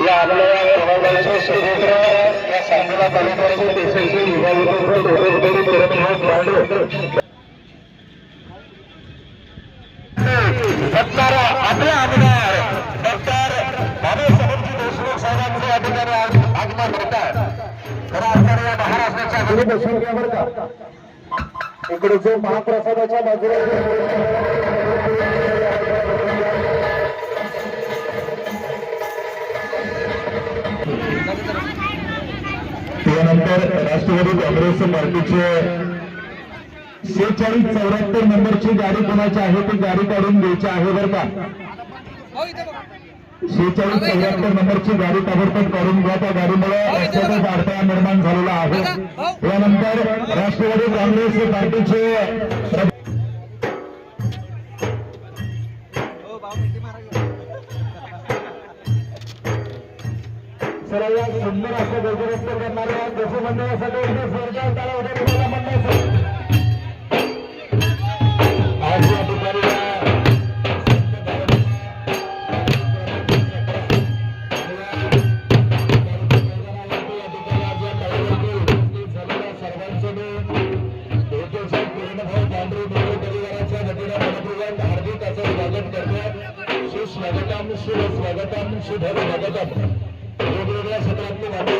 या आपल्या समाजाचे सुपुत्र या सांगोला तालुक्याचे देशाचे आपले आमदार डॉक्टर बाबासाहेबजी देशमुख साहेबांचे आगमन करतात खरं या महाराष्ट्राच्या बसून घ्या बरं का. इकडे जो महाप्रसादाच्या बाजूला त्यानंतर राष्ट्रवादी काँग्रेस पार्टीचे शेहेचाळीस चौऱ्याहत्तर नंबरची गाडी कोणाची आहे ती गाडी काढून द्यायची आहे बरं का? शेहेचाळीस चौऱ्याहत्तर नंबरची गाडी ताबडतोब काढून घ्या. त्या गाडीमुळे रस्त्यातच अडथळा निर्माण झालेला आहे. यानंतर राष्ट्रवादी काँग्रेस पार्टीचे सर्व सुंदर असं गजरस्त करणारे दशू मंडळासाठी एकदा सरकार त्याला उद्या आज या ठिकाणी स्वागतम शुभ स्वागतम शुभ स्वागतम वेगवेगळ्या क्षेत्रातले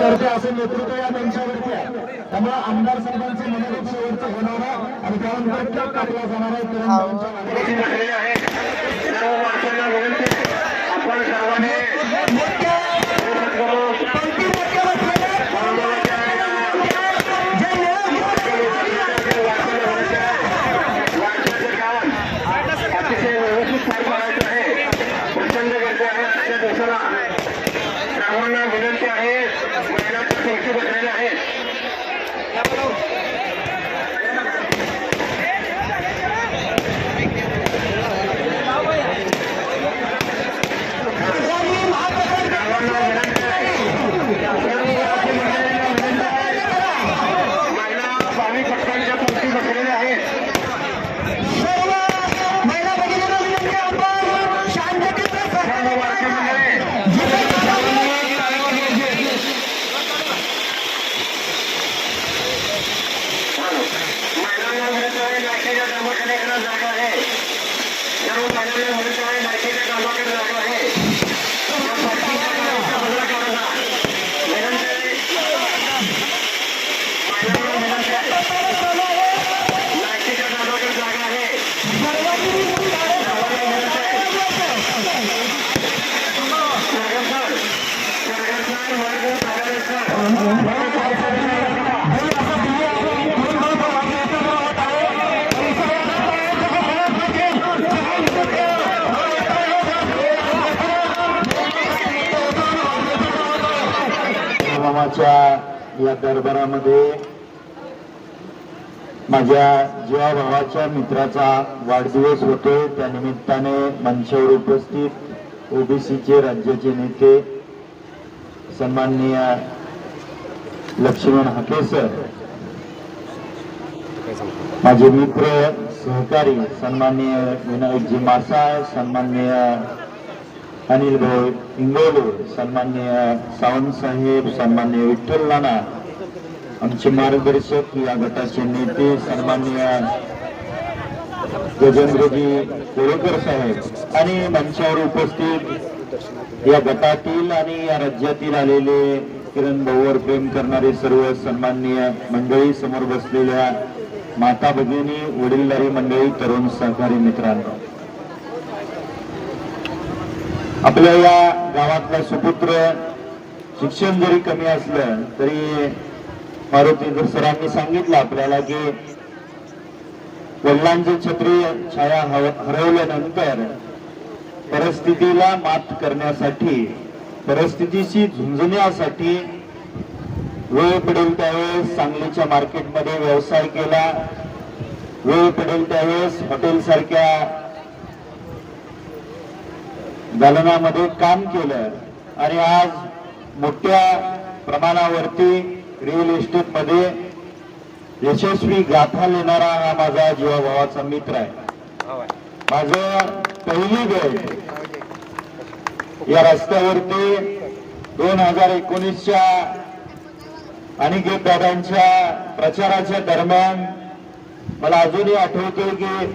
चर्चा असे नेतृत्व या त्यांच्यावरती आहे. त्यामुळे आमदार साहेबांचे मनोगत शेवटचं होणार आहे आणि त्यानंतर केक कापला जाणार आहे तिरंगाच्या मागे. आपण सर्वांनी मामाच्या या दरबारामध्ये माझ्या जीवा भावाच्या मित्राचा वाढदिवस होतोय. त्यानिमित्ताने मंचावर उपस्थित ओबीसीचे राज्याचे नेते सन्माननीय लक्ष्मण हाके सर माझे मित्र सहकारी सन्माननीय विनायकजी मासाळ सन्माननीय अनिल भाऊ इंगोले सन्मान्य सावंत साहेब सन्माननीय विठ्ठल नाना आमचे मार्गदर्शक या गटाचे नेते सन्मान्य गजेंद्रजी कोळेकर साहेब. आणि मंचावर उपस्थित या गटातील आणि या राज्यातील आलेले किरण भाऊवर प्रेम करणारे सर्व सन्मान्य मंडळी समोर बसलेल्या माता भगिनी वडीलधारी मंडळी तरुण सहकारी मित्रांनो. आपल्या या गावातला सुपुत्र शिक्षण जरी कमी असलं तरी मारुती सरांनी सांगितलं आपल्याला की वडिलांचे छत्री छाया हरवल्यानंतर परिस्थितीला मात करण्यासाठी परिस्थितीशी झुंजण्यासाठी वेळ पडेल त्यावेळेस सांगलीच्या मार्केटमध्ये व्यवसाय केला. वेळ पडेल त्यावेळेस हॉटेल सारख्या दालनामध्ये काम केलं. आणि आज मोठ्या प्रमाणावरती रिअल इस्टेटमध्ये यशस्वी गाथा लिहिणारा हा माझा जीवाभावाचा मित्र आहे. माझं पहिली वेळ या रस्त्यावरती दोन हजार एकोणीसच्या अनिकेत दादांच्या प्रचाराच्या दरम्यान मला अजूनही आठवते की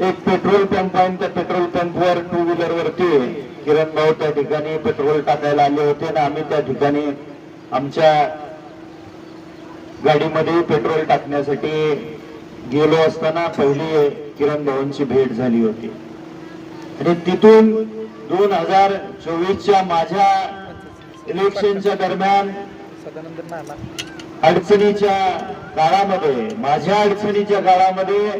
एक पेट्रोल पंप आहे त्या पेट्रोल पंपवर टू व्हीलर वरती किरण भाऊ त्या ठिकाणी पेट्रोल टाकायला आले होते आणि आम्ही त्या ठिकाणी आमच्या गाडीमध्ये पेट्रोल टाकण्यासाठी गेलो असताना पहिली किरण भाऊंची भेट झाली होती. आणि तिथून दोन हजार चोवीसच्या माझ्या इलेक्शनच्या दरम्यान अडचणीच्या काळामध्ये माझ्या अडचणीच्या काळामध्ये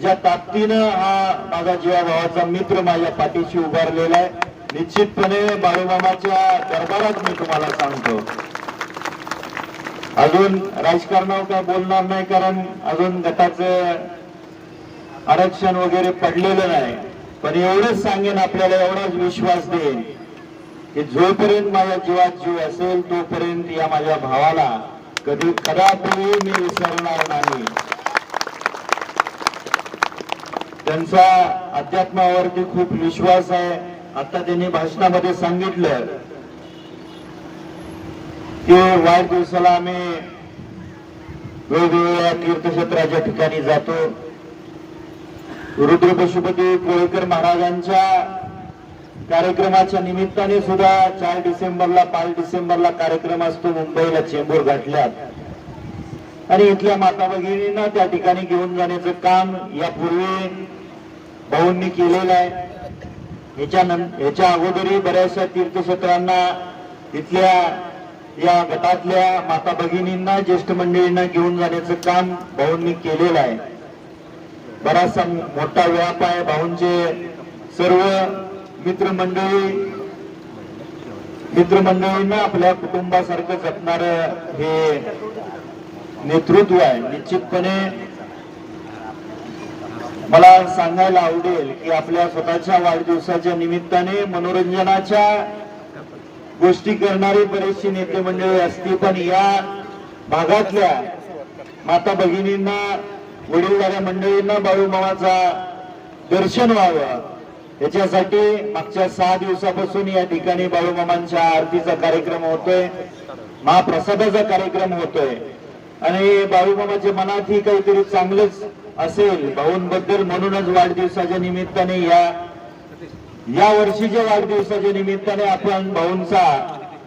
ज्या ताकदीनं हा माझा जीवाभावाचा मित्र माझ्या पाठीशी उभारलेला आहे निश्चितपणे बाळूमामाच्या दरबारात मी तुम्हाला सांगतो. अजून राजकारणावर काय बोलणार नाही कारण अजून गटाचं आरक्षण वगैरे पडलेलं नाही. पण एवढंच सांगेन आपल्याला एवढाच विश्वास देईन की जोपर्यंत माझ्या जीवात जीव असेल तोपर्यंत या माझ्या भावाला कधी कदापि मी विसरणार नाही. त्यांचा अध्यात्मावरती खूप विश्वास आहे. आता त्यांनी भाषणामध्ये सांगितलं की वाढदिवसाला आम्ही वेगवेगळ्या तीर्थक्षेत्राच्या ठिकाणी जातो. रुद्र पशुपती कोळेकर महाराजांच्या कार्यक्रमाच्या निमित्ताने सुद्धा चार डिसेंबरला पाच डिसेंबरला कार्यक्रम असतो. मुंबईला चेंबूर घातल्यात. आणि इथल्या माता भगिनींना त्या ठिकाणी घेऊन जाण्याचं काम यापूर्वी भाऊंनी केलेलं आहे. याच्या ह्याच्या अगोदरही बऱ्याचशा तीर्थक्षेत्रांना इथल्या या गटातल्या माता भगिनींना ज्येष्ठ मंडळींना घेऊन जाण्याचं काम भाऊंनी केलेलं आहे. बराचसा मोठा व्याप आहे भाऊंचे सर्व मित्रमंडळी. मित्रमंडळींना आपल्या कुटुंबासारखं जपणार हे नेतृत्व आहे. निश्चितपणे मला सांगायला आवडेल की आपल्या स्वतःच्या वाढदिवसाच्या निमित्ताने मनोरंजनाच्या गोष्टी करणारी बरेचशी नेते मंडळी असतील पण या भागातल्या माता भगिनींना वडीलधाऱ्या मंडळींना बाळूमामाचा दर्शन व्हावं. याच्यासाठी मागच्या सहा दिवसापासून या ठिकाणी बाळूमामांच्या आरतीचा कार्यक्रम होतोय. महाप्रसादाचा कार्यक्रम होतोय. आणि बाळूमामाच्या मनातही काहीतरी चांगलंच असेल. भाऊंबद्दल म्हणूनच वाढदिवसाच्या निमित्ताने या या वर्षीच्या वाढदिवसाच्या निमित्ताने आपण भाऊंचा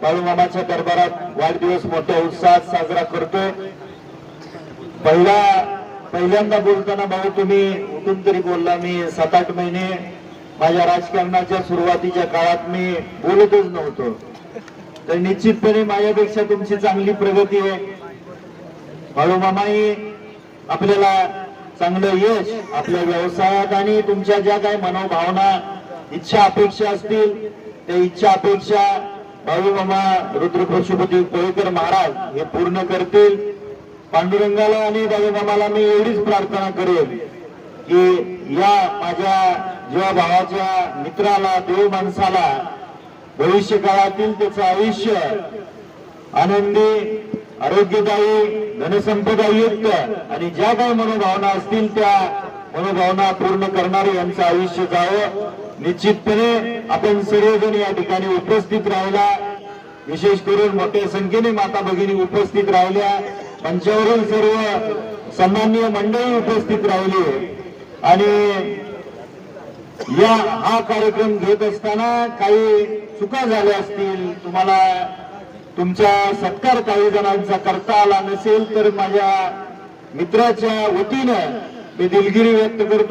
बाळूमामाच्या दरबारात वाढदिवस मोठ्या उत्साहात साजरा करतो पहिला पहिल्यांदा बोलताना भाऊ तुम्ही उठून तरी बोलला मी सात आठ महिने माझ्या राजकारणाच्या सुरुवातीच्या काळात मी बोलतच नव्हतो. तर निश्चितपणे माझ्यापेक्षा तुमची चांगली प्रगती आहे. बाळूमामाई आपल्याला चांगलं यश आपल्या व्यवसायात आणि तुमच्या ज्या काही मनोभावना इच्छा अपेक्षा असतील त्या इच्छा अपेक्षा बाळूमामा रुद्र पशुपती कोळेकर महाराज हे पूर्ण करतील. पांडुरंगाला आणि बाळूमामाला मी एवढीच प्रार्थना करेल की या माझ्या जेव्हा भावाच्या मित्राला देव माणसाला भविष्य काळातील त्याचं आयुष्य आनंदी आरोग्यदायी धनसंपदा युक्त आणि ज्या काही मनोभावना असतील त्या मनोभावना पूर्ण करणारे यांचं आयुष्य जावं. निश्चितपणे आपण सर्वजण या ठिकाणी उपस्थित राहिला. विशेष करून मोठ्या संख्येने माता भगिनी उपस्थित राहिल्या. मंचावरील सर्व सन्मान्य मंडळी उपस्थित राहिली. आणि या हा कार्यक्रम घेत असताना काही चुका झाल्या असतील तुम्हाला तुमचा सत्कार काही जणांचा करता आला नसेल तर माझ्या मित्राच्या वतीनं मी दिलगिरी व्यक्त करतो.